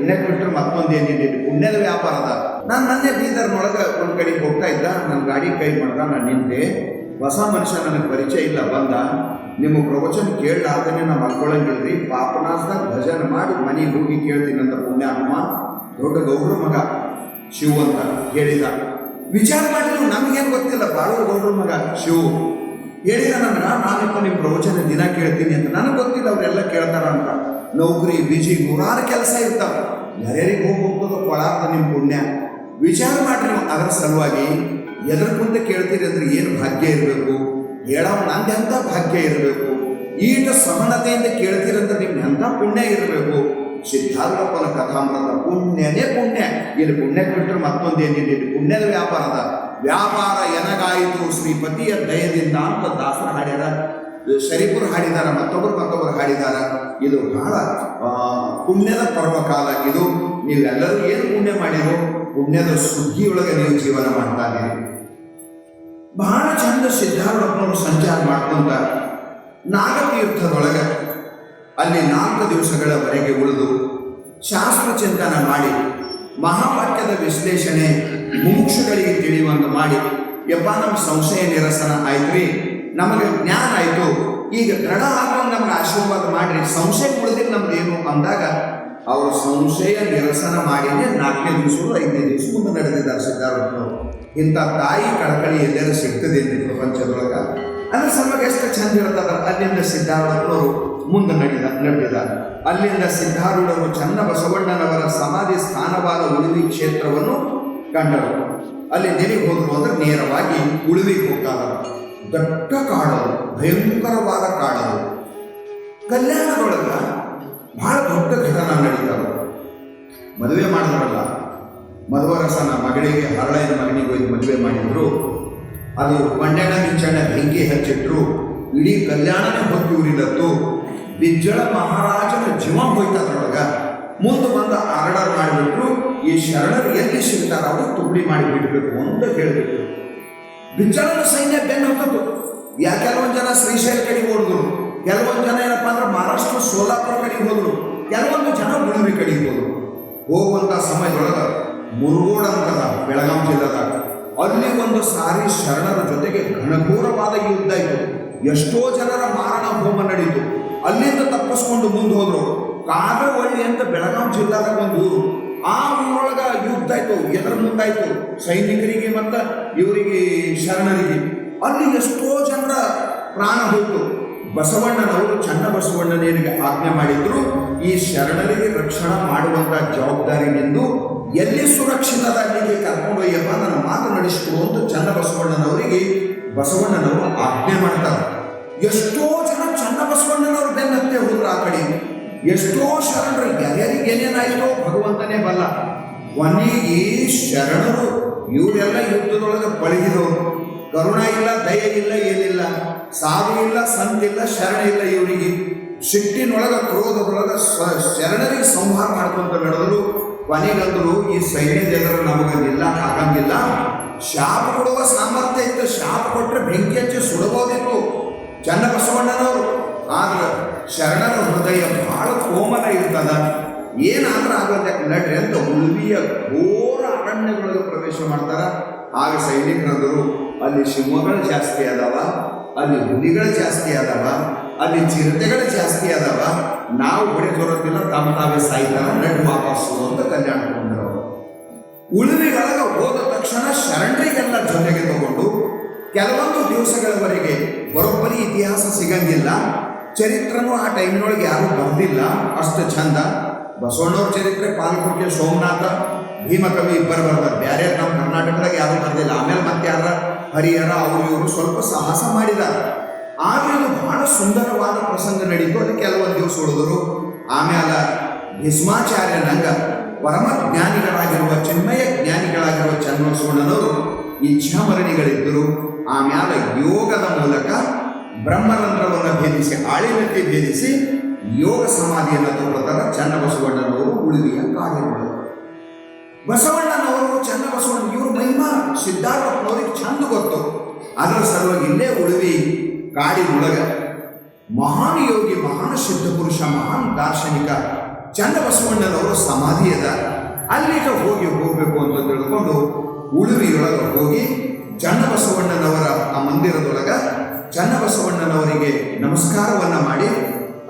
ಪುಣ್ಯಕ್ಕೆ ಬಿಟ್ಟರೆ ಮತ್ತೊಂದು ಏನಿದೆ ಪುಣ್ಯದ ಅದ. ನಾನು ನನ್ನೇ ಬೀದರ್ನೊಳಗೆ ಒಂದು ಕಡೆಗೆ ಹೋಗ್ತಾ ಇದ್ದ. ನನ್ನ ಗಾಡಿ ಕೈ ಮಾಡ್ದ, ನಾನು ನಿಂತೆ ಹೊಸ ಮನುಷ್ಯ ನನಗೆ ಪರಿಚಯ ಇಲ್ಲ, ಬಂದ. ನಿಮ್ಮ ಪ್ರವಚನ ಕೇಳಲಾರ್ದೇ ನಾ ಮಲ್ಕೊಳ್ಳಂಗಿಲ್ರಿ ಪಾಪನಾಸ್ದಾಗ ಭಜನೆ ಮಾಡಿ ಮನೆಗೆ ಹೋಗಿ ಕೇಳ್ತೀನಿ ಅಂತ ಅಮ್ಮ ದೊಡ್ಡ ಗೌಡ್ರ ಮಗ, ಶಿವ ಅಂತ ಹೇಳಿದ. ವಿಚಾರ ಮಾಡಿದ್ರು, ನಮಗೇನು ಗೊತ್ತಿಲ್ಲ. ಬಾಳೂರು ಗೌಡ್ರ ಮಗ, ಶಿವ. ಹೇಳಿದ ನನ್ನ ನಾನಿಪ್ಪ ನಿಮ್ಮ ಪ್ರವಚನ ದಿನ ಕೇಳ್ತೀನಿ ಅಂತ. ನನಗೆ ಗೊತ್ತಿಲ್ಲ, ಅವರೆಲ್ಲ ಕೇಳ್ತಾರ ಅಂತ. ನೌಕರಿ, ಬಿಜಿ, ನೂರಾರು ಕೆಲಸ ಇರ್ತಾವೆ. ಯಾರ್ಯಾರಿಗೆ ಹೋಗಿ ಹೋಗ್ಬೋದು ಕೊಳಾರ್ದ ನಿಮ್ಮ ಪುಣ್ಯ. ವಿಚಾರ ಮಾಡ್ರಿ ಅದರ ಸಲುವಾಗಿ. ಎದ್ರ ಮುಂದೆ ಕೇಳ್ತೀರಿ ಅಂದ್ರೆ ಏನು ಭಾಗ್ಯ ಇರಬೇಕು? ಹೇಳೋ ನಂದು ಎಂಥ ಭಾಗ್ಯ ಇರಬೇಕು? ಈಟ ಸಮಾನತೆಯಿಂದ ಕೇಳ್ತೀರಂದ್ರೆ ನಿಮ್ಗೆ ಎಂಥ ಪುಣ್ಯ ಇರಬೇಕು? ಸಿದ್ಧಾರ್ಥಪ್ಪನ ಕಥಾಮೃತ, ಪುಣ್ಯನೇ ಪುಣ್ಯ. ಇಲ್ಲಿ ಪುಣ್ಯಕ್ಕೆ ಬಿಟ್ಟರೆ ಮತ್ತೊಂದೇನಿದೆ? ಇಲ್ಲಿ ಪುಣ್ಯದ ವ್ಯಾಪಾರದ ವ್ಯಾಪಾರ ಎನಗಾಯಿತು ಶ್ರೀಪತಿಯ ದಯದಿಂದ ಅಂತ ದಾಸರ ಹಾಡ್ಯಾರ. ಶರೀಫರು ಹಾಡಿದಾರ, ಮತ್ತೊಬ್ಬರು ಮತ್ತೊಬ್ಬರು ಹಾಡಿದಾರ. ಇದು ಬಹಳ ಪುಣ್ಯದ ಪರ್ವಕಾಲ. ಇದು ನೀವೆಲ್ಲರೂ ಏನು ಪುಣ್ಯ ಮಾಡಿರೋ ಪುಣ್ಯದ ಸುಗ್ಗಿಯೊಳಗೆ ನೀವು ಜೀವನ ಮಾಡ್ತಾ ಇದ್ದೀರಿ. ಬಹಳ ಚಂದ ಸಿದ್ಧಾರೂಢಪ್ಪನವರು ಸಂಚಾರ ಮಾಡ್ಕೊಂತ ನಾಗತೀರ್ಥದೊಳಗೆ ಅಲ್ಲಿ ನಾಲ್ಕು ದಿವಸಗಳವರೆಗೆ ಉಳಿದು ಶಾಸ್ತ್ರ ಚಿಂತನ ಮಾಡಿ, ಮಹಾವಾಕ್ಯದ ವಿಶ್ಲೇಷಣೆ, ಮುಮುಕ್ಷುಗಳಿಗೆ ತಿಳಿಯುವಂತೆ ಮಾಡಿ, ಯಪ್ಪ ನಮ್ಮ ಸಂಶಯ ನಿರಸನ ಆಯ್ತ್ರಿ? ನಮಗೆ ಜ್ಞಾನ ಆಯಿತು. ಈಗ ದೃಢ ಆಗ್ರಹ ನಮ್ಗೆ ಆಶೀರ್ವಾದ ಮಾಡ್ರಿ, ಸಂಶಯ ಉಳಿದಿಲ್ಲ ನಮ್ದೇನು ಅಂದಾಗ ಅವರು ಸಂಶಯ ನಿರಸನ ಮಾಡಿನೇ ನಾಲ್ಕನೇ ದಿವಸ ಐದನೇ ದಿವಸ ಮುಂದೆ ನಡೆದಿದ್ದಾರೆ ಸಿದ್ಧಾರೂಢರು. ಇಂಥ ತಾಯಿ ಕಳಕಳಿ ಎಲ್ಲೆಲ್ಲ ಸಿಗ್ತದೆ ಪ್ರಪಂಚದೊಳಗ? ಅದ್ರ ಸಲುವಾಗಿ ಎಷ್ಟು ಚಂದ ಇರ್ತದ ಅಲ್ಲಿಂದ ಸಿದ್ಧಾರೂಢರು ಮುಂದೆ ನಡೆದ ನಡೆದ ಅಲ್ಲಿಂದ ಸಿದ್ಧಾರೂಢರು ಚನ್ನ ಬಸವಣ್ಣನವರ ಸಮಾಧಿ ಸ್ಥಾನವಾದ ಉಳಿವಿ ಕ್ಷೇತ್ರವನ್ನು ಕಂಡರು. ಅಲ್ಲಿ ನೆನೆಗೆ ಹೋದ್ರು ಅಂದ್ರೆ ನೇರವಾಗಿ ಉಳಿವಿಗೆ ಹೋಗ್ತಾರೆ ದೊಡ್ಡ ಕಾಡಲು ಭಯಂಕರವಾದ ಕಾಡಲು ಕಲ್ಯಾಣದೊಳಗ ಬಹಳ ದೊಡ್ಡ ಘಟನಾ ನಡೀತಾವ ಮದುವೆ ಮಾಡಿದ್ರಲ್ಲ, ಮಧುವರಸನ ಮಗಳಿಗೆ ಹರಳೆಯ ಮಗನಿಗೆ ಒಯ್ದು ಮದುವೆ ಮಾಡಿದ್ರು. ಅದು ಮಂಡ್ಯನ ಮಿಂಚಣ್ಣ ಬೆಂಕಿ ಹಚ್ಚಿಟ್ರು. ಇಡೀ ಕಲ್ಯಾಣನೇ ಹೊತ್ತು ಉರಿಲತ್ತು ಬಿಜ್ಜಳ ಮಹಾರಾಜನ ಜೀವ ಹೋಯ್ತದ್ರೊಳಗ ಮುಂದೆ ಬಂದ ಆರ್ಡರ್ ಮಾಡಿಬಿಟ್ರು. ಈ ಶರಣರು ಎಲ್ಲಿ ಸಿಗ್ತಾರ ಅವರು ತುಬಡಿ ಅಂತ ಹೇಳಿಬಿಟ್ರು. ಬಿಜ್ಜಳನ ಸೈನ್ಯ ಬೆನ್ನು ಹತ್ತತ್ತು ಯಾ ಕೆಲವೊಂದು ಜನ ಶ್ರೀಶೈಲ ಕಡೆಗೆ ಹೋದ್ರು. ಕೆಲವೊಂದು ಜನ ಏನಪ್ಪ ಅಂದ್ರೆ ಮಹಾರಾಷ್ಟ್ರ ಸೋಲಾಪುರ ಕಡೆಗೆ ಹೋದ್ರು. ಕೆಲವೊಂದು ಜನ ಉಳುವಿ ಕಡೆಗೆ ಹೋದ್ರು. ಹೋಗುವಂಥ ಸಮಯದೊಳಗೆ ಮುರುಗೋಡ ಅಂತದ ಬೆಳಗಾಂ ಜಿಲ್ಲೆದಾಗ ಅಲ್ಲಿ ಒಂದು ಸಾರಿ ಶರಣರ ಜೊತೆಗೆ ಘನಘೋರವಾದ ಯುದ್ಧ ಇತ್ತು. ಎಷ್ಟೋ ಜನರ ಮಾರಣ ಹೋಮ ನಡೀತು. ಅಲ್ಲಿಂದ ತಪ್ಪಿಸ್ಕೊಂಡು ಮುಂದೆ ಹೋದ್ರು ಕಾಗರವಳ್ಳಿ ಅಂತ ಬೆಳಗಾಂ ಜಿಲ್ಲಾದಾಗ ಒಂದು ಊರು. ಆ ಊರೊಳಗ ಯುದ್ಧ ಆಯ್ತು, ಎದರ ಮುಂದಾಯ್ತು. ಸೈನಿಕರಿಗೆ ಮತ್ತ ಇವರಿಗೆ ಶರಣರಿಗೆ. ಅಲ್ಲಿ ಎಷ್ಟೋ ಜನರ ಪ್ರಾಣ ಹೋಯ್ತು. ಬಸವಣ್ಣನವರು ಚನ್ನ ಬಸವಣ್ಣನಿಗೆ ಆಜ್ಞೆ ಮಾಡಿದ್ರು, ಈ ಶರಣರಿಗೆ ರಕ್ಷಣೆ ಮಾಡುವಂತ ಜವಾಬ್ದಾರಿ ನಿಂದು, ಎಲ್ಲಿ ಸುರಕ್ಷಿತದ ಅಲ್ಲಿಗೆ ಕರ್ಕೊಂಡೊಯ್ಯಪ್ಪ ನನ್ನ ಮಾತು ನಡೆಸಿಕೊಡು ಅಂತ ಚನ್ನ ಬಸವಣ್ಣನವರಿಗೆ ಬಸವಣ್ಣನವರು ಆಜ್ಞೆ ಮಾಡ್ತಾರೆ. ಎಷ್ಟೋ ಜನ ಚನ್ನ ಬಸವಣ್ಣನವ್ರ ಬೆನ್ನತ್ತೆ ಹೋದ್ರು ಆ ಕಡೆ. ಎಷ್ಟೋ ಶರಣರು ಯಾರ್ಯಾರಿಗೆ ಏನೇನಾಯಿತೋ ಭಗವಂತನೇ ಬಲ್ಲ. ಕೊನೆಗೆ ಶರಣರು ಇವರೆಲ್ಲ ಯುದ್ಧದೊಳಗೆ ಪಳಗಿದವರು ಕರುಣ ಇಲ್ಲ, ದಯ ಇಲ್ಲ, ಏನಿಲ್ಲ. ಸಾವು ಇಲ್ಲ ಸಂತಿಲ್ಲ ಶರಣ ಇಲ್ಲ ಇವರಿಗೆ. ಸಿಟ್ಟಿನೊಳಗ, ಕ್ರೋಧದೊಳಗ ಶರಣರಿಗೆ ಸಂಹಾರ ಮಾಡ್ಕೊಂತ ಬೆಳೆದರು ಕೊನೆಗಂದ್ರು ಈ ಸೈನ್ಯದ ಎದುರು ನಮಗೆ ನಿಲ್ಲಕ್ಕೆ ಆಗಂಗಿಲ್ಲ ಶಾಪ ಕೊಡುವ ಸಾಮರ್ಥ್ಯ ಇತ್ತು. ಶಾಪ ಕೊಟ್ಟರೆ ಬೆಂಕಿ ಹಚ್ಚಿ ಸುಡಬಹುದಿತ್ತು. ಚನ್ನ ಬಸವಣ್ಣನವರು ಆದ್ರೆ ಶರಣರ ಹೃದಯ ಬಹಳ ಕೋಮಲ ಇರ್ತದ. ಏನಾದ್ರೂ ಆಗೋದಕ್ಕೆ ನಡ್ರಿ ಅಂತ ಉಲ್ವಿಯ ಘೋರ ಅರಣ್ಯಗಳಲ್ಲಿ ಪ್ರವೇಶ ಮಾಡ್ತಾರ. ಆಗ ಸೈನಿಕರಂದರು ಅಲ್ಲಿ ಸಿಂಹಗಳು ಜಾಸ್ತಿ ಅದಾವ ಅಲ್ಲಿ ಹುಲಿಗಳು ಜಾಸ್ತಿ ಅದಾವ ಅಲ್ಲಿ ಚಿರತೆಗಳು ಜಾಸ್ತಿ ಅದಾವ ನಾವು ಹೊಡೆ ಬರೋದಿಲ್ಲ ತಮ್ಮ ತಾವೇ ಸಾಯ್ತಾರ ನಡ್ ವಾಪಸ್ಸು ಅಂತ ಕಲ್ಯಾಣ ಕೊಂಡರು ಉಳಿವಿಗಳಾಗ ಹೋದ ತಕ್ಷಣ ಶರಣರಿಗೆಲ್ಲ ಜೊತೆಗೆ ತಗೊಂಡು, ಕೆಲವೊಂದು ದಿವಸಗಳವರೆಗೆ ಬರೋಬ್ಬರಿ ಇತಿಹಾಸ ಸಿಗಂಗಿಲ್ಲ. ಚರಿತ್ರನೂ ಆ ಟೈಮಿನೊಳಗೆ ಯಾರೂ ಬಂದಿಲ್ಲ. ಅಷ್ಟು ಚಂದ. ಬಸವಣ್ಣವ್ರ ಚರಿತ್ರೆ ಪಾಲ್ಕೊಟ್ಟೆ ಸೋಮನಾಥ, ಭೀಮಕವಿ ಇಬ್ಬರು ಬರ್ತಾರೆ ಬೇರೆ ನಮ್ಮ ಕರ್ನಾಟಕದಾಗ ಯಾರೂ ಬಂದಿಲ್ಲ ಆಮೇಲೆ ಮತ್ತೆ ಯಾರ? ಹರಿಹರ, ಅವರು ಇವರು ಸ್ವಲ್ಪ ಸಾಹಸ ಮಾಡಿದ್ದಾರೆ ಆಮೇಲೆ ಬಹಳ ಸುಂದರವಾದ ಪ್ರಸಂಗ ನಡೀತು. ಅದು ಕೆಲವೊಂದು ದಿವಸ ಉಳಿದರು. ಆಮೇಲೆ ಭೀಷ್ಮಾಚಾರ್ಯನಂಗ ಪರಮ ಜ್ಞಾನಿಗಳಾಗಿರುವ ಚಿನ್ಮಯ ಜ್ಞಾನಿಗಳಾಗಿರುವ ಚನ್ನಬಸವಣ್ಣನವರು ಇಚ್ಛಾಮರಣಿಗಳಿದ್ದರು ಆಮೇಲೆ ಯೋಗದ ಮೂಲಕ ಬ್ರಹ್ಮರಂಧ್ರವನ್ನು ಭೇದಿಸಿ ಆಳಿನಕ್ಕೆ ಭೇದಿಸಿ ಯೋಗ ಸಮಾಧಿಯನ್ನು ತಗೊಳ್ತಾರೆ ಚನ್ನಬಸವಣ್ಣನವರು ಉಳಿವಿಯ ಕಾರ್ಯಗಳು ಬಸವಣ್ಣನವರು, ಚನ್ನಬಸವಣ್ಣ, ಇವರು ಮಹಿಮಾ, ಸಿದ್ಧಾರ್ಥನವ್ರಿಗೆ ಚಂದ ಗೊತ್ತು. ಅದರ ಸಲುವಾಗಿ ಇಲ್ಲೇ ಉಳಿವಿ ಕಾಡಿ ಒಳಗ ಮಹಾನ್ ಯೋಗಿ ಮಹಾನ್ ಸಿದ್ಧ ಪುರುಷ, ಮಹಾನ್ ದಾರ್ಶನಿಕ ಚನ್ನಬಸವಣ್ಣನವರು ಸಮಾಧಿ ಅದ. ಅಲ್ಲಿಗೆ ಹೋಗಿ ಹೋಗಬೇಕು ಅಂತ ತಿಳ್ಕೊಂಡು ಉಳುವಿಯೊಳಗೆ ಹೋಗಿ ಚನ್ನಬಸವಣ್ಣನವರ ಆ ಮಂದಿರದೊಳಗ ಚನ್ನಬಸವಣ್ಣನವರಿಗೆ ನಮಸ್ಕಾರವನ್ನು ಮಾಡಿ,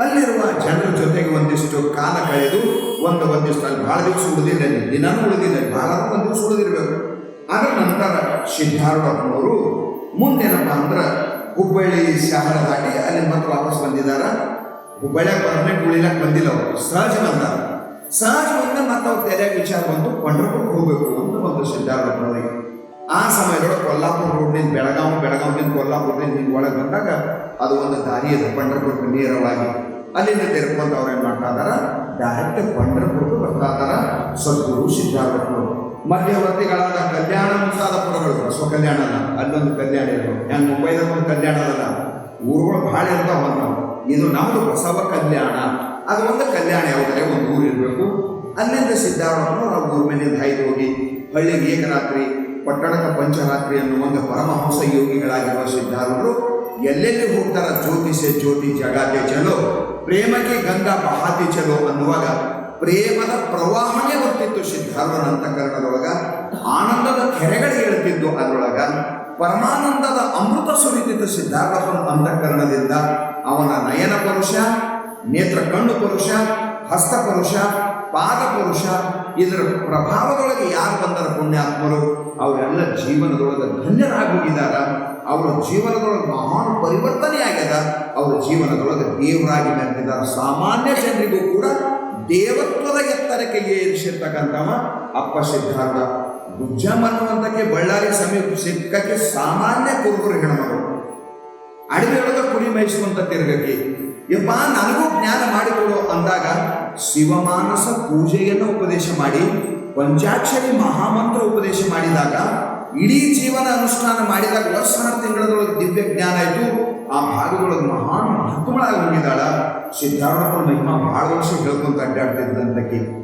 ಅಲ್ಲಿರುವ ಜನರ ಜೊತೆಗೆ ಒಂದಿಷ್ಟು ಕಾಲ ಕಳೆದು, ಒಂದು ಒಂದಿಷ್ಟು, ಅಲ್ಲಿ ಬಹಳ ದಿವಸ ಅಲ್ಲಿ. ದಿನಾನೂ ಉಳಿದಿಲ್ಲ ಬಹಳ ಒಂದು ದಿವಸ ಉಳಿದಿರಬೇಕು. ಅದರ ನಂತರ ಸಿದ್ಧಾರೂಢಪ್ಪನವರು ಮುಂದೇನಪ್ಪ ಅಂದ್ರೆ ಹುಬ್ಬಳ್ಳಿ ಶಹರ ದಾಟಿ ಅಲ್ಲಿ ಮತ್ತೆ ವಾಪಸ್ ಬಂದಿದ್ದಾರೆ. ಹುಬ್ಬಳ್ಳಿಯಾಗ ಪರ್ಮನೆಂಟ್ ಉಳಿಲಕ್ಕೆ ಬಂದಿಲ್ಲ ಅವರು, ಸಹಜ ಬಂದಾರ ಸಹಜ ಬಂದ ಮತ್ತೆ ಅವ್ರ ತೆರೆಯಾಗ ವಿಚಾರ ಬಂದು ಪಂಡ್ರಪುರಕ್ಕೆ ಹೋಗಬೇಕು ಅಂತ ಒಂದು ಸಿದ್ಧಾರೂಢಪ್ಪನವರಿಗೆ ಆ ಸಮಯದೊಳಗೆ ಕೊಲ್ಲಾಪುರ ರೋಡ್ನಿಂದ ಬೆಳಗಾವಿ ಬೆಳಗಾವಿನಿಂದ ಕೊಲ್ಲಾಪುರದಿಂದ ಹಿಂಗೆ ಒಳಗೆ ಬಂದಾಗ ಅದು ಒಂದು ದಾರಿ ಇದೆ ಪಂಡರ್ಪುರಕ್ಕೆ ನೇರವಾಗಿ ಅಲ್ಲಿಂದ ತೆರ್ಕೊಂತ ಅವ್ರು ಏನು ಮಾಡ್ತಾ ಇದಾರ? ಡೈರೆಕ್ಟ್ ಪಂಡರ್ಪುರಕ್ಕೆ ಬರ್ತಾ ಇದಾರ. ಸದ್ಗುರು ಸಿದ್ಧಾರ್ಥರು ಮಧ್ಯವರ್ತಿಗಳಾದ ಕಲ್ಯಾಣ ಮುಂತಾದ ಪುರಗಳು ಸ್ವ ಕಲ್ಯಾಣ ಅಲ್ಲ, ಅಲ್ಲೊಂದು ಕಲ್ಯಾಣ ಇರೋದು ಹೆಂಗೆ ಮುಂಬೈದಾಗ ಒಂದು ಕಲ್ಯಾಣ ಅಲ್ಲ ಊರುಗಳು ಭಾಳ ಇರ್ತಾವ ನಾವು ಇದು ನಮ್ಮದು ಬಸವ ಕಲ್ಯಾಣ. ಅದು ಒಂದು ಕಲ್ಯಾಣ ಯಾವುದರೆ ಒಂದು ಊರು ಇರಬೇಕು. ಅಲ್ಲಿಂದ ಸಿದ್ಧಾರ್ಥರು ಆ ಊರ ಮೇಲೆ ಹಾಯ್ದು ಹೋಗಿ ಹಳ್ಳಿಗೆ ಏಕರಾತ್ರಿ ಪಟ್ಟಣಕ ಪಂಚರಾತ್ರಿ ಅನ್ನುವಂಥ ಪರಮಹಂಸ ಯೋಗಿಗಳಾಗಿರುವ ಸಿದ್ಧಾರ್ಥರು ಎಲ್ಲೆಲ್ಲಿ ಹೋಗ್ತಾರ ಜ್ಯೋತಿಷೆ ಜ್ಯೋತಿ ಜಗಾತೆ ಚಲೋ, ಪ್ರೇಮಕ್ಕೆ ಗಂಗಾ ಬಹಾತಿ ಚಲೋ ಅನ್ನುವಾಗ ಪ್ರೇಮದ ಪ್ರವಾಹನೇ ಬರ್ತಿತ್ತು ಸಿದ್ಧಾರ್ಥನ ಅಂತಃಕರಣದೊಳಗ. ಆನಂದದ ಕೆರೆಗಳು ಹೇಳ್ತಿದ್ದು ಅದರೊಳಗ. ಪರಮಾನಂದದ ಅಮೃತ ಸುರಿತಿದ್ದ ಸಿದ್ಧಾರ್ಥನ ಅಂತಃಕರಣದಿಂದ. ಅವನ ನಯನ ಪರುಷ, ನೇತ್ರ ಕಣ್ಣು ಪುರುಷ, ಹಸ್ತ ಪುರುಷ, ಪಾದ ಪರುಷ ಇದರ ಪ್ರಭಾವದೊಳಗೆ ಯಾರು ಬಂದರ ಪುಣ್ಯಾತ್ಮರು? ಅವರೆಲ್ಲ ಜೀವನದೊಳಗೆ ಧನ್ಯರಾಗೋಗಿದ್ದಾರ ಅವರ ಜೀವನದೊಳಗೆ ಮಹಾನ್ ಪರಿವರ್ತನೆ ಆಗ್ಯದ ಅವರ ಜೀವನದೊಳಗೆ ದೇವರಾಗಿ ಮೆರೆದಿದ್ದಾರೆ ಸಾಮಾನ್ಯ ಜನರಿಗೂ ಕೂಡ ದೇವತ್ವದ ಎತ್ತರಕ್ಕೆ ಏರಿಸಿರ್ತಕ್ಕಂಥವ ಅಪ್ಪ ಸಿದ್ಧಾರ್ಥ. ಗುಜ್ಜಮ್ ಅನ್ನುವಂಥಕ್ಕೆ ಬಳ್ಳಾರಿ ಸಮೀಪ ಸಿಕ್ಕಕ್ಕೆ ಸಾಮಾನ್ಯ ಕುರುಬರು ಹೆಣ್ಮಗಳು. ಒಳಗೆ ಕುಡಿ ಮೇಯಿಸುವಂತ ತಿರುಗಕ್ಕೆ. ಯಪ್ಪ, ನನಗೂ ಜ್ಞಾನ ಮಾಡಿಕೊಡು ಅಂದಾಗ ಶಿವಮಾನಸ ಪೂಜೆಯನ್ನು ಉಪದೇಶ ಮಾಡಿ, ಪಂಚಾಕ್ಷರಿ ಮಹಾಮಂತ್ರ ಉಪದೇಶ ಮಾಡಿದಾಗ, ಇಡೀ ಜೀವನ ಅನುಷ್ಠಾನ ಮಾಡಿದಾಗ ವರ್ಷಾರು ತಿಂಗಳದೊಳಗೆ ದಿವ್ಯ ಜ್ಞಾನ ಆಯಿತು. ಆ ಭಾಗದೊಳಗೆ ಮಹಾನ್ ಮಹತ್ವಗಳಾಗಿ ಹೋಗಿದ್ದಾಳ ಸಿದ್ಧಾರೂಢಪ್ಪನ ಮಹಿಮಾ ಬಹಳ ವರ್ಷ ಹೇಳ್ಕೊಂತ ಅಡ್ಡಾಡ್ತಿದ್ದಂತಕ್ಕೆ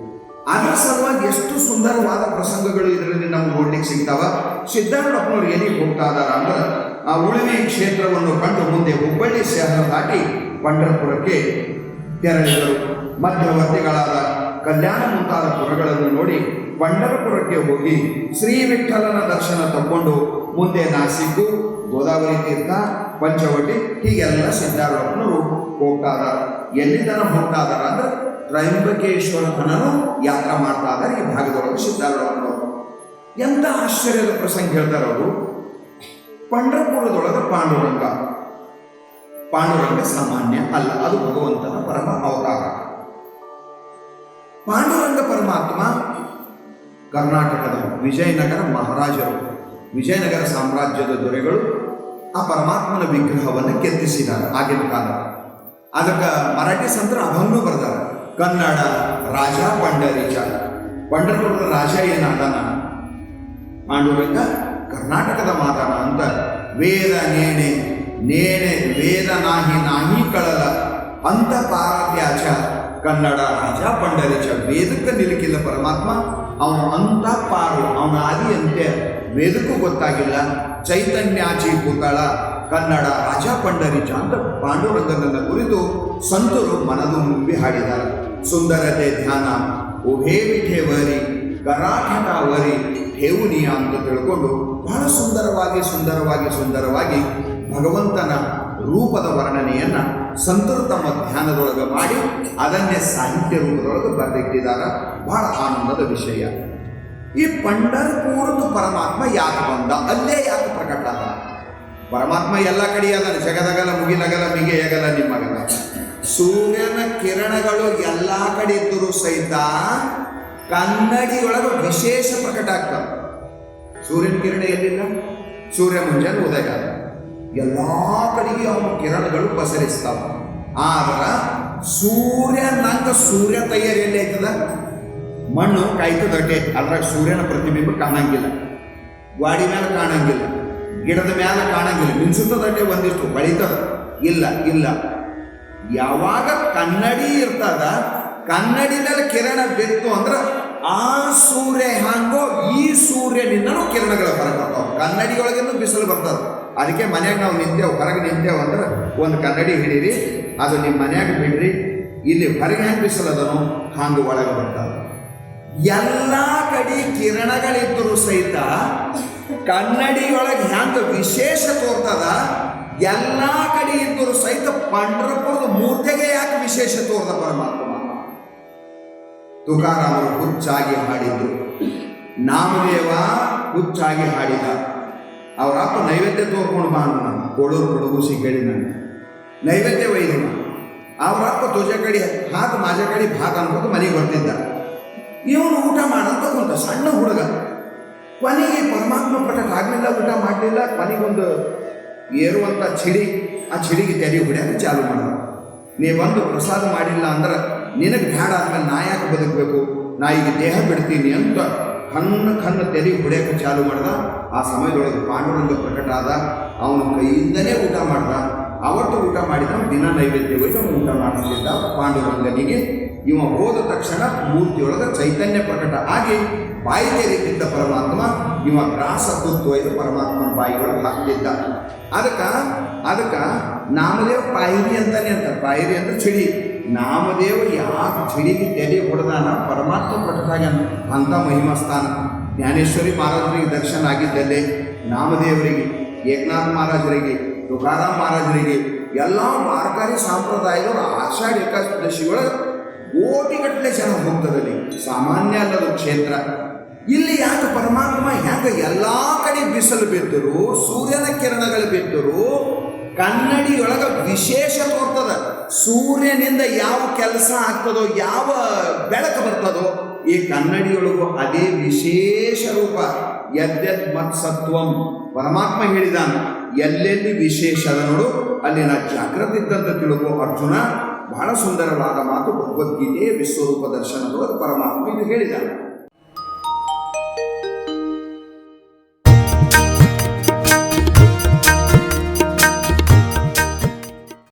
ಅದರ ಸಲುವಾಗಿ ಎಷ್ಟು ಸುಂದರವಾದ ಪ್ರಸಂಗಗಳು ಇದರಲ್ಲಿ ನಮ್ಗೆ ನೋಡ್ಲಿಕ್ಕೆ ಸಿಗ್ತಾವ. ಸಿದ್ಧಾರೂಢಪ್ಪನವ್ರು ಎಲ್ಲಿ ಹೋಗ್ತಾ ಇದಾರ ಅಂದ್ರೆ, ಆ ಉಳುವಿ ಕ್ಷೇತ್ರವನ್ನು ಕಂಡು ಮುಂದೆ ಹುಬ್ಬಳ್ಳಿ ಶಹರ ದಾಟಿ ಪಂಢರಪುರಕ್ಕೆ ತೆರಳಿದರು ಮಧ್ಯವರ್ತಿಗಳಾದ ಕಲ್ಯಾಣ ಮುಂತಾದ ಪುರಗಳನ್ನು ನೋಡಿ ಪಂಡರಪುರಕ್ಕೆ ಹೋಗಿ ಶ್ರೀ ವಿಠಲನ ದರ್ಶನ ತಗೊಂಡು ಮುಂದೆ ನಾಸಿಕ್ಕು ಗೋದಾವರಿ ತೀರ್ಥ, ಪಂಚವಟಿ ಹೀಗೆಲ್ಲ ಸಿದ್ಧಾರೂಢಪ್ಪನವರು ಹೋಗ್ತಾರ. ಎಲ್ಲಿ ತನ ಅಂದ್ರೆ ತ್ರಯಂಬಕೇಶ್ವರ ತನನು ಯಾತ್ರಾ ಮಾಡ್ತಾ ಈ ಭಾಗದೊಳಗೆ ಸಿದ್ಧಾರೂಢಪ್ಪನವರು ಎಂತ ಆಶ್ಚರ್ಯದ ಪ್ರಸಂಗ ಹೇಳ್ತಾರೆ ಅವರು. ಪಂಡರಪುರದೊಳಗೆ ಪಾಂಡುರಂಗ. ಪಾಂಡುರಂಗ ಸಾಮಾನ್ಯ ಅಲ್ಲ. ಪಾಂಡುರಂಗ ಪರಮಾತ್ಮ, ಕರ್ನಾಟಕದ ವಿಜಯನಗರ ಮಹಾರಾಜರು, ವಿಜಯನಗರ ಸಾಮ್ರಾಜ್ಯದ ದೊರೆಗಳು ಆ ಪರಮಾತ್ಮನ ವಿಗ್ರಹವನ್ನು ಕೆತ್ತಿಸಿದ್ದಾರೆ ಆಗಿನ ಕಾಲ. ಅದಕ್ಕೆ ಮರಾಠಿ ಸಂತರ ಅವನ್ನು ಬರ್ತಾರೆ ಕನ್ನಡ ರಾಜ ಪಂಡರೀಚ ಪಂಡರಪುರದ ರಾಜ ಏನಾದಾನ? ಪಾಂಡುರಂಗ ಕರ್ನಾಟಕದ ಮಾತಾನ ಅಂತ ವೇದ ನೇಣೆ ನೇಣೆ ವೇದ ನಾಹಿ ನಾಹಿ ಕಳಲ ಅಂತ ಪಾರತ್ಯಾಚ ಕನ್ನಡ ರಾಜ ಪಂಡರಿಚ ವೇದಕ್ಕೆ ನಿಲುಕಿಲ್ಲ ಪರಮಾತ್ಮ, ಅವನು ಅಂತ ಪಾರು, ಅವನ ಆದಿಯಂತೆ ವೇದಕ್ಕೂ ಗೊತ್ತಾಗಿಲ್ಲ. ಚೈತನ್ಯಾಚಿ ಕೂತಾಳ ಕನ್ನಡ ರಾಜ ಪಂಡರಿಚ ಅಂತ ಪಾಂಡುರಂಗನನ್ನು ಕುರಿತು ಸಂತರು ಮನದು ಮುಂಬಿ ಹಾಡಿದ್ದಾರೆ. ಸುಂದರತೆ ಧ್ಯಾನ ಉಭೇ ವಿಠೇವರಿ ವರಿ ಠೇವುನಿಯ ಅಂತ ತಿಳ್ಕೊಂಡು ಬಹಳ ಸುಂದರವಾಗಿ ಸುಂದರವಾಗಿ ಸುಂದರವಾಗಿ ಭಗವಂತನ ರೂಪದ ವರ್ಣನೆಯನ್ನ ಸಂತರು ತಮ್ಮ ಧ್ಯಾನದೊಳಗೆ ಮಾಡಿ ಅದನ್ನೇ ಸಾಹಿತ್ಯ ರೂಪದೊಳಗೆ ಬರೆದಿಟ್ಟಿದ್ದಾರೆ. ಬಹಳ ಆನಂದದ ವಿಷಯ. ಈ ಪಂಡರ್ಪುರದ ಪರಮಾತ್ಮ ಯಾಕೆ ಬಂದ? ಅಲ್ಲೇ ಯಾಕೆ ಪ್ರಕಟ ಪರಮಾತ್ಮ ಎಲ್ಲ ಕಡೆ ಅದನ್ನು ಜಗದಗಲ ಮುಗಿಲಗಲ ಮಿಗೆಯಗಲ, ನಿಮ್ಮಗಲ. ಸೂರ್ಯನ ಕಿರಣಗಳು ಎಲ್ಲ ಕಡೆ ಇದ್ದರೂ ಸಹಿತ ಕನ್ನಡಿಯೊಳಗೆ ವಿಶೇಷ ಪ್ರಕಟ ಆಗ್ತವೆ. ಸೂರ್ಯನ ಕಿರಣ ಎಲ್ಲಿಲ್ಲ? ಸೂರ್ಯ ಮುಂಜಾನೆ ಉದಯ. ಎಲ್ಲ ಕಡೆಗೆ ಅವನ ಕಿರಣಗಳು ಪಸರಿಸ್ತಾವ. ಆದ್ರೆ ಸೂರ್ಯ ನಂಗ ಸೂರ್ಯ ತಯಾರಿ ಎಲ್ಲಿ ಆಯ್ತದ ಮಣ್ಣು ಕಾಯ್ತದಟ್ಟೆ ಅದ್ರಾಗ ಸೂರ್ಯನ ಪ್ರತಿಬಿಂಬ ಕಾಣಂಗಿಲ್ಲ. ಗಾಡಿ ಮೇಲೆ ಕಾಣಂಗಿಲ್ಲ, ಗಿಡದ ಮೇಲೆ ಕಾಣಂಗಿಲ್ಲ ಮಿಂಚುತ್ತದಟ್ಟೆ ಒಂದಿಷ್ಟು, ಬಳಿತದ. ಇಲ್ಲ ಇಲ್ಲ. ಯಾವಾಗ ಕನ್ನಡಿ ಇರ್ತದ, ಕನ್ನಡಿ ಮೇಲೆ ಕಿರಣ ಬಿತ್ತು ಅಂದ್ರೆ ಆ ಸೂರ್ಯ ಹ್ಯಾಂಗೋ ಈ ಸೂರ್ಯನಿಂದನೂ ಕಿರಣಗಳು ಹೊರಬರ್ತಾವ ಕನ್ನಡಿಯೊಳಗಿಂದ ಬಿಸಿಲು ಬರ್ತದ. ಅದಕ್ಕೆ ಮನೆಯಾಗ ನಾವು ನಿಂತೇವೆ ಹೊರಗೆ ನಿಂತೇವು ಅಂದ್ರೆ ಒಂದು ಕನ್ನಡಿ ಹಿಡೀರಿ, ಅದು ನಿಮ್ಮ ಮನೆಯಾಗ ಬಿಡ್ರಿ. ಇಲ್ಲಿ ಹೊರಗೆ ಹೆಂಗೆ ಬಿಸಿಲದನು, ಹಾಂಗೆ ಒಳಗೆ ಬರ್ತಾವ ಎಲ್ಲ ಕಡೆ ಕಿರಣಗಳಿದ್ದರೂ ಸಹಿತ ಕನ್ನಡಿಯೊಳಗೆ ಹ್ಯಾಂಗ ವಿಶೇಷ ತೋರ್ತದ, ಎಲ್ಲ ಕಡೆ ಇದ್ದರೂ ಸಹಿತ ಪಂಡ್ರಪುರದ ಮೂರ್ತಿಗೆ ಯಾಕೆ ವಿಶೇಷ ತೋರ್ದ ಪರಮಾತ್ಮ? ತುಕಾರಾಮರು ಹುಚ್ಚಾಗಿ ಹಾಡಿದ್ರು. ನಾಮದೇವ ಹುಚ್ಚಾಗಿ ಹಾಡಿದ. ಅವ್ರ ಅಪ್ಪ ನೈವೇದ್ಯ ತೋರ್ಕೊಂಡು ಬಾ ಅಂದ ನಾನು. ಕೊಡೋರು ಕೊಡಗೂಸಿ ಕೇಳಿ ನಾನು. ನೈವೇದ್ಯ ಒಯ್ದು ಅವ್ರ ಅಪ್ಪ ಧ್ವಜ ಕಡೆ ಹಾಕು ಮಾಜ ಕಡೆ ಭಾಗ ಅನ್ಕೊಂಡು ಮನೆಗೆ ಬರ್ತಿದ್ದ. ಇವನು ಊಟ ಮಾಡಂತ ಕುಂತ, ಸಣ್ಣ ಹುಡುಗ. ಕೊನೆಗೆ ಪರಮಾತ್ಮ ಪ್ರಕಟ ಆಗಲಿಲ್ಲ, ಊಟ ಮಾಡಲಿಲ್ಲ. ಕೊನೆಗೊಂದು ಏರುವಂಥ ಚಿಡಿ ಆ ಚಿಡಿಗೆ ತೆರಿ ಹೊಡ್ಯಾಕ ಚಾಲು ಮಾಡ ನೀ ಬಂದು ಪ್ರಸಾದ ಮಾಡಿಲ್ಲ ಅಂದ್ರೆ ನಿನಗೆ ಬೇಡ ಆದ್ಮೇಲೆ ನಾ ಯಾಕೆ ಬದುಕಬೇಕು? ನಾ ಈಗ ದೇಹ ಬಿಡ್ತೀನಿ ಅಂತ ಕಣ್ಣು ಕಣ್ಣು ತೆರೆ ಹೊಡೆಯಕ್ಕೆ ಚಾಲು ಮಾಡ್ದ, ಆ ಸಮಯದೊಳಗೆ ಪಾಂಡುರಂಗ ಪ್ರಕಟ ಆದ. ಅವನ ಕೈಯಿಂದಲೇ ಊಟ ಮಾಡ್ದ. ಅವತ್ತು ಊಟ ಮಾಡಿದ ದಿನ ನೈವೇದ್ಯ ಒಯ್ದು ಅವನು ಊಟ ಮಾಡುತ್ತಿದ್ದ ಪಾಂಡುರಂಗನಿಗೆ. ಇವ ಹೋದ ತಕ್ಷಣ ಮೂರ್ತಿಯೊಳಗೆ ಚೈತನ್ಯ ಪ್ರಕಟ ಆಗಿ ಬಾಯಿ ತೆರೀತಿದ್ದ ಪರಮಾತ್ಮ, ಇವ ಗ್ರಾಸ ತುತ್ತು ಒಯ್ದು ಪರಮಾತ್ಮನ ಬಾಯಿಯೊಳಗೆ ಹಾಕ್ತಿದ್ದ. ಅದಕ್ಕ ಅದಕ್ಕ ನಾಮದೇವ ಪಾಯಿರಿ ಅಂತಾನೆ ಅಂತ ಪಾಯಿರಿ ಅಂದ್ರೆ ಚಿಡಿ ನಾಮದೇವ ಯಾಕೆ ಚಿಡಿಗೆ ತೆರೆ ಹೊಡೆದಾನ? ಪರಮಾತ್ಮ ಪಟ್ಟದಾಗ ಅಂಥ ಮಹಿಮಾ ಸ್ಥಾನ ಜ್ಞಾನೇಶ್ವರಿ ಮಹಾರಾಜರಿಗೆ ದರ್ಶನ ಆಗಿದ್ದಲ್ಲೇ ನಾಮದೇವರಿಗೆ, ಏಕನಾಥ ಮಹಾರಾಜರಿಗೆ, ತುಕಾರಾಮ್ ಮಹಾರಾಜರಿಗೆ, ಎಲ್ಲ ಮಾರ್ಕಾರಿ ಸಂಪ್ರದಾಯದವರು ಆಷಾಢ ಏಕಾದಶಿಗಳ ಕೋಟಿಗಟ್ಟಲೆ ಜನ ಹೋಗ್ತದಲ್ಲಿ ಸಾಮಾನ್ಯ ಅಲ್ಲದ ಕ್ಷೇತ್ರ. ಇಲ್ಲಿ ಯಾಕೆ ಪರಮಾತ್ಮ ಯಾಕೆ ಎಲ್ಲ ಕಡೆ ಬಿಸಿಲು ಬಿದ್ದರು, ಸೂರ್ಯನ ಕಿರಣಗಳು ಬಿದ್ದರು ಕನ್ನಡಿಯೊಳಗ ವಿಶೇಷ ತೋರ್ತದ. ಸೂರ್ಯನಿಂದ ಯಾವ ಕೆಲಸ ಆಗ್ತದೋ, ಯಾವ ಬೆಳಕು ಬರ್ತದೋ, ಈ ಕನ್ನಡಿಯೊಳಗೂ ಅದೇ ವಿಶೇಷ ರೂಪ. ಯದ್ಯದ್ ಮತ್ ಸತ್ವಂ. ಪರಮಾತ್ಮ ಹೇಳಿದಾನ, ಎಲ್ಲೆಲ್ಲಿ ವಿಶೇಷ ಅದ ನೋಡು ಅಲ್ಲಿ ನಾ ಜಾಗೃತಿ ಇದ್ದಂತ ತಿಳುಕೋ ಅರ್ಜುನ. ಬಹಳ ಸುಂದರವಾದ ಮಾತು ಭಗವದ್ಗೀತೆ ವಿಶ್ವರೂಪ ದರ್ಶನದೊಳಗೆ ಪರಮಾತ್ಮ ಇದು ಹೇಳಿದಾನೆ.